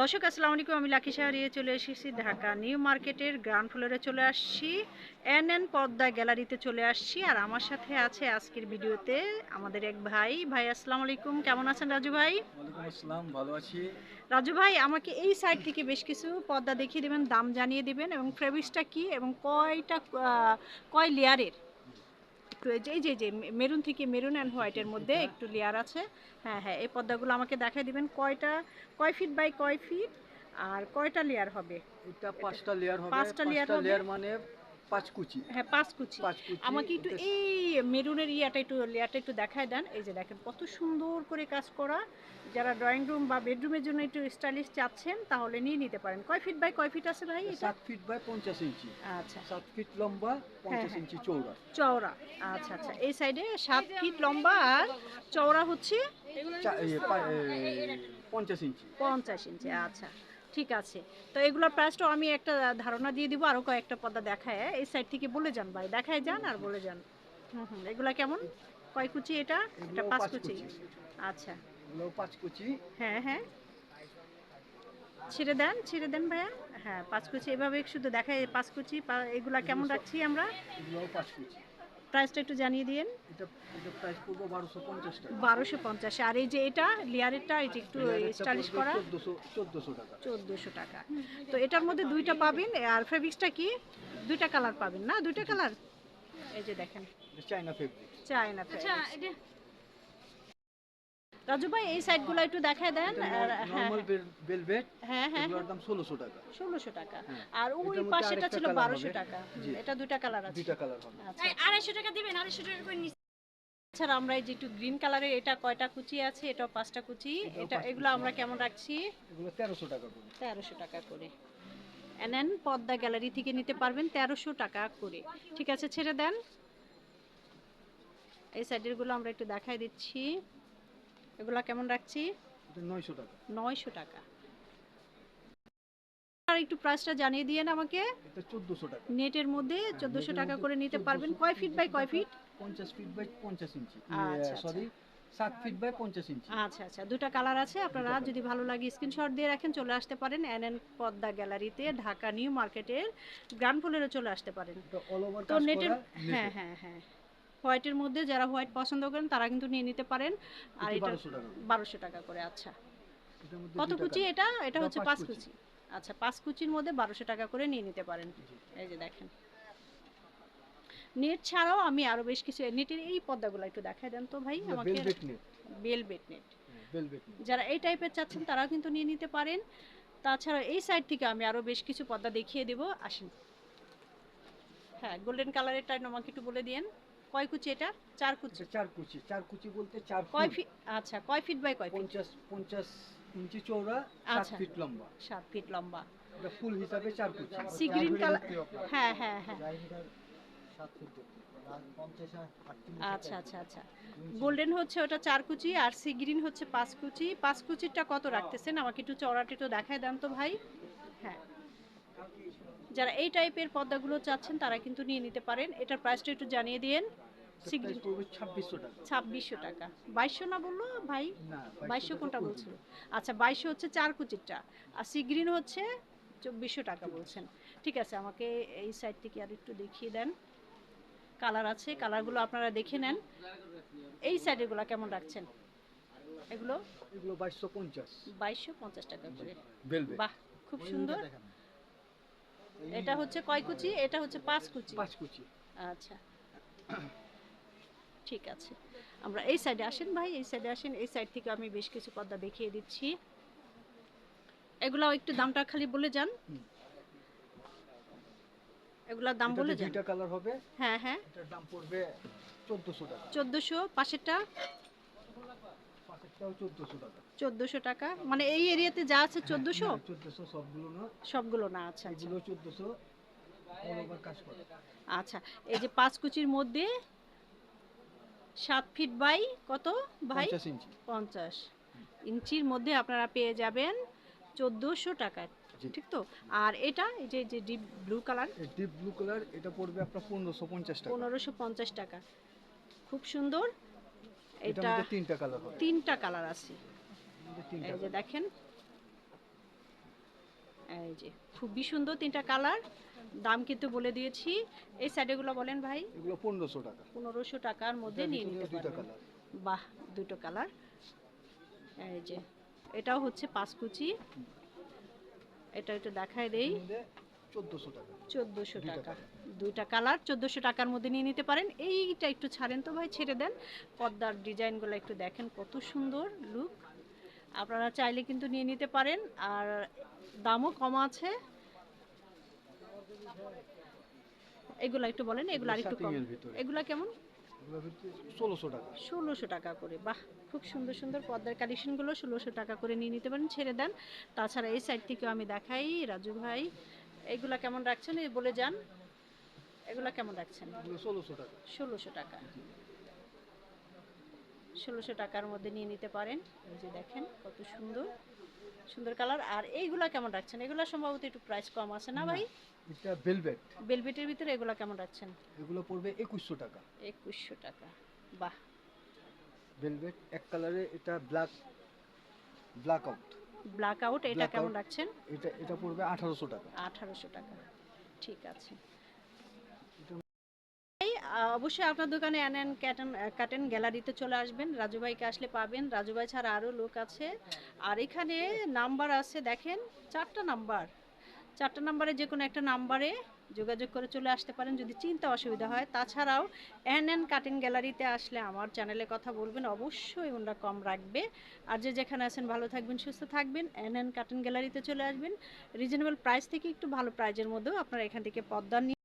দর্শক আসসালামু আলাইকুম। আমি লাকি শাহরিয়ে চলে এসেছি ঢাকা নিউ মার্কেটের গ্রাউন্ড ফ্লোরে চলে আসছি। এন এন পদ্মা গ্যালারিতে চলে আসছি আর আমার সাথে আছে আজকের ভিডিওতে আমাদের এক ভাই। ভাই আসসালামু আলাইকুম। কেমন আছেন রাজু ভাই? আসসালাম ভালো আছি। রাজু ভাই আমাকে এই সাইড থেকে বেশ কিছু পদ্মা দেখিয়ে দেবেন দাম জানিয়ে দেবেন এবং ফেব্রিক্সটা কি এবং কয়টা কয় লেয়ারের? একটু এই যে যে মেরুন থেকে মেরুন অ্যান্ড হোয়াইটের মধ্যে একটু লেয়ার আছে। হ্যাঁ হ্যাঁ এই পদ্মাগুলো আমাকে দেখাই দিবেন কয়টা কয় ফিট বাই কয় ফিট আর কয়টা লেয়ার হবে? পাঁচটা লেয়ার হবে পাঁচটা লেয়ার মানে পাঁচ কুচি হ্যাঁ পাঁচ কুচি পাঁচ কুচি আমাকে একটু এই মেরুনের ইয়াটা একটু লেয়ারটা একটু দেখায় দেন। এই যে দেখেন কত সুন্দর করে কাজ করা। যারা ড্রয়িং রুম বা বেডরুমের জন্য একটু স্টাইলিশ চাচ্ছেন তাহলে নিয়ে নিতে পারেন। কয় ফিট বাই কয় ফিট আছে ভাই সাত ফিট বাই পঞ্চাশ ইঞ্চি। আচ্ছা। সাত ফিট লম্বা পঞ্চাশ হ্যাঁ। ইঞ্চি চৌড়া চওড়া আচ্ছা আচ্ছা। এই সাইডে সাত ফিট লম্বা আর চওড়া হচ্ছে? পঞ্চাশ ইঞ্চি। পঞ্চাশ ইঞ্চি আচ্ছা। ঠিক আছে। তো এগুলোর প্রাইসটাও আমি একটা ধারণা দিয়ে দিব আরও কয়েকটা পর্দা দেখায় এই সাইড থেকে বলে যান ভাই দেখায় যান আর বলে যান। হুম হুম এগুলা কেমন? কয় কুচি এটা? এটা পাঁচ কুচি। আচ্ছা। পাঁচ কুচি। হ্যাঁ হ্যাঁ। ছেড়ে দেন ছেড়ে দেন ভাইয়া। হ্যাঁ পাঁচ কুচি। এভাবে শুধু দেখায় পাঁচ কুচি এগুলা কেমন রাখছি আমরা? পাঁচ কুচি। প্রাইসটা একটু জানিয়ে দিন এটা এটা প্রাইস পড়ব বারোশো পঞ্চাশ বারোশো পঞ্চাশ। আর এই যে এটা লেয়ারেরটা এই যে একটু স্টাইলিশ করা। চোদ্দোশো চোদ্দোশো টাকা। চোদ্দোশো টাকা। তো এটার মধ্যে দুইটা পাবেন। আর ফেব্রিক্সটা কি? দুইটা কালার পাবেন না? দুইটা কালার? এই যে দেখেন। China fabric China fabrics Raju ভাই এই সাইডগুলো একটু দেখায় দেন। আর হ্যাঁ ভেলভেট হ্যাঁ হ্যাঁ এগুলোর দাম ষোলোশো টাকা। ষোলোশো টাকা। আর ওই পাশেটা ছিল colour বারোশো হবে। টাকা। এটা দুইটা কালার আছে। দুইটা কালার হবে। আচ্ছা। আড়াইশো টাকা দিবেন আড়াইশো টাকা করে নিচ্ছি। এছাড়া আমরা এই যে একটু গ্রিন কালারের এটা কয়টা কুচি আছে? এটাও পাঁচটা কুচি। এটা এগুলো আমরা কেমন রাখছি? এগুলো তেরোশো টাকা করে। তেরোশো টাকা করে। এনএন পদ্মা গ্যালারি থেকে নিতে পারবেন তেরোশো টাকা করে। ঠিক আছে ছেড়ে দেন। এই সাইডেরগুলো আমরা একটু দেখাই দিচ্ছি। এগুলো কেমন রাখছি? নয়শো টাকা। নয়শো টাকা। আর একটু প্রাইসটা জানিয়ে দিয়েন আমাকে। এটা চোদ্দোশো টাকা। নেটের মধ্যে চোদ্দোশো টাকা করে নিতে পারবেন। কয় ফিট বাই কয় ফিট পঞ্চাশ ফিট বাই পঞ্চাশ ইঞ্চি আচ্ছা, সরি সাত ফিট বাই পঞ্চাশ ইঞ্চি আচ্ছা আচ্ছা। দুটো কালার আছে। আপনারা যদি ভালো লাগে স্ক্রিনশট দিয়ে রাখেন চলে আসতে পারেন এন এন পদ্মা গ্যালারিতে ঢাকা নিউ মার্কেটের গ্রাউন্ড ফ্লোরে চলে আসতে পারেন। তো নেটের। হ্যাঁ হ্যাঁ হ্যাঁ। হোয়াইটের মধ্যে যারা হোয়াইট পছন্দ করেন তারা কিন্তু নিয়ে নিতে পারেন। আর এটা বারোশো টাকা। করে আচ্ছা। কত কুচি? এটা এটা হচ্ছে পাঁচ কুচি। আচ্ছা পাঁচ কুচির মধ্যে বারোশো টাকা করে নিয়ে নিতে পারেন। এই যে দেখেন। নেট ছাড়াও আমি আরও বেশ কিছু নেটের এই পর্দাগুলো একটু দেখাই দেন তো ভাই আমাকে। বেলবেট নেট হ্যাঁ। যারা এই টাইপের চাচ্ছেন তারাও কিন্তু নিয়ে নিতে পারেন। তাছাড়া এই সাইড থেকে আমি আরও বেশ কিছু পর্দা দেখিয়ে দেব। আসেন। হ্যাঁ গোল্ডেন কালারেরটা আমাকে একটু বলে দিয়েন। কয় কুচি এটা? চার কুচি? এটা চার কুচি চার কুচি বলতে চার কয় ফিট আচ্ছা কয় ফিট বাই কয় ফিট? পঞ্চাশ পঞ্চাশ ইঞ্চি চৌড়া সাত আচ্ছা। ফিট লম্বা। সাত ফিট লম্বা। এটা ফুল হিসাবে চার কুচি। সি গ্রিন কালার হ্যাঁ হ্যাঁ হ্যাঁ। আচ্ছা আচ্ছা আচ্ছা। গোল্ডেন হচ্ছে ওটা চার কুচি আর সি গ্রিন হচ্ছে পাঁচ কুচি। পাঁচ কুচিটা কত রাখতেছেন? আমাকে একটু চড়াটা একটু দেখায় দেন তো ভাই। হ্যাঁ। যারা এই টাইপের পর্দাগুলো চাচ্ছেন তারা কিন্তু নিয়ে নিতে পারেন। এটার প্রাইসটা একটু জানিয়ে দিয়েন। ছাব্বিশশো টাকা। ছাব্বিশশো টাকা। বাইশশো না বলল ভাই? বাইশশো কোনটা। বলছিল? আচ্ছা বাইশশো হচ্ছে চার কুচিরটা। আর সিগ্রিন হচ্ছে চব্বিশশো টাকা বলছেন। ঠিক আছে আমাকে এই সাইড থেকে আর একটু দেখিয়ে দেন। কালার আছে কালারগুলো আপনারা দেখে নেন। এই সাইডেরগুলো কেমন রাখছেন? এগুলো? এগুলো বাইশশো পঞ্চাশ। বাইশশো পঞ্চাশ টাকা করে। বাহ খুব সুন্দর। এটা হচ্ছে কয় কুচি? এটা হচ্ছে পাঁচ কুচি। পাঁচ কুচি। আচ্ছা। ঠিক আছে। আমরা এই সাইডে আসেন ভাই এই সাইডে আসেন এই সাইড থেকে আমি বেশ কিছু পর্দা দেখিয়ে দিচ্ছি। এগুলো একটু দামটা খালি বলে যান। হুম। এগুলোর দাম বলে যান। দুইটা কালার হবে। হ্যাঁ হ্যাঁ। এটার দাম পড়বে চোদ্দোশো টাকা। চোদ্দোশো পাশেরটা? পাঁচেরটাও চোদ্দোশো টাকা। চোদ্দোশো টাকা? মানে এই এরিয়াতে যা আছে চোদ্দোশো? চোদ্দোশো সবগুলো না। সবগুলো না আচ্ছা আচ্ছা। এগুলো চোদ্দোশো অল ওভার কাজ করে। আচ্ছা এই যে পাঁচ কুচির মধ্যে সাত ফিট বাই কত? ভাই পঞ্চাশ ইঞ্চির মধ্যে আপনারা পেয়ে যাবেন চোদ্দোশো টাকা। ঠিক তো? আর এটা এই যে যে deep blue colour deep blue colour এটা পড়বে আপনার পনেরোশো পঞ্চাশ টাকা। পনেরোশো পঞ্চাশ টাকা। খুব সুন্দর। এটা তিনটা কালার তিনটা কালার আছে। এই যে দেখেন এই যে খুবই সুন্দর তিনটা কালার। দাম কিন্তু বলে দিয়েছি। এই সাইডেগুলো বলেন ভাই। এগুলো পনেরোশো টাকা। পনেরোশো টাকার মধ্যে নিয়ে নিতে পারবেন। বাহ দুটো কালার। এই যে এটাও হচ্ছে পাঁচকুচি। এটা একটু দেখাই দেই। চোদ্দোশো টাকা। চোদ্দোশো দুইটা টাকা। দুইটা কালার চোদ্দোশো টাকার মধ্যে নিয়ে নিতে পারেন। এইটা একটু ছাড়েন তো ভাই ছেড়ে দেন। পর্দার ডিজাইনগুলো একটু দেখেন কত সুন্দর লুক আপনারা চাইলে কিন্তু নিয়ে নিতে পারেন আর দামও কম আছে। এগুলা একটু বলেন এগুলো আর একটু কম। এগুলা কেমন? ষোলোশো টাকা। ষোলোশো টাকা করে বাহ! খুব সুন্দর সুন্দর পর্দার কালেকশনগুলো ষোলোশো টাকা করে নিয়ে নিতে পারেন ছেড়ে দেন। তাছাড়া এই সাইড থেকেও আমি দেখাই রাজু ভাই। এগুলা কেমন রাখছেন? বলে যান। এগুলা কেমন রাখছেন? ষোলোশো টাকা। ষোলোশো টাকা। ষোলোশো টাকার মধ্যে নিয়ে নিতে পারেন। এই যে দেখেন কত সুন্দর সুন্দর কালার। আর এইগুলা কেমন রাখছেন? এগুলা সম্ভবত একটু প্রাইস কম আছে না ভাই? এটা ভেলভেট বেলভেটের ভিতরে এগুলা কেমন রাখছেন? এগুলো পড়বে একুশশো টাকা। একুশশো টাকা। বাহ! ভেলভেট এক কালারে এটা black black out black out এটা কেমন রাখছেন? এটা এটা পড়বে আঠারোশো টাকা। আঠারোশো টাকা। ঠিক আছে। অবশ্যই আপনার দোকানে অ্যান ক্যাটন কাটেন গ্যালারিতে চলে আসবেন। রাজু ভাইকে আসলে পাবেন। রাজু ভাই ছাড়া আরও লোক আছে। আর এখানে নাম্বার আছে, দেখেন, চারটা নাম্বার। চারটা নাম্বারে যে কোনো একটা নাম্বারে যোগাযোগ করে চলে আসতে পারেন যদি চিন্তা অসুবিধা হয়। তাছাড়াও অ্যান অ্যান্ড কাটিং গ্যালারিতে আসলে আমার চ্যানেলে কথা বলবেন, অবশ্যই ওনারা কম রাখবে। আর যে যেখানে আছেন, ভালো থাকবেন, সুস্থ থাকবেন অ্যান অ্যান্ড কাটিং গ্যালারিতে চলে আসবেন। রিজনেবল প্রাইস থেকে একটু ভালো প্রাইজের মধ্যেও আপনারা এখান থেকে পদ্মা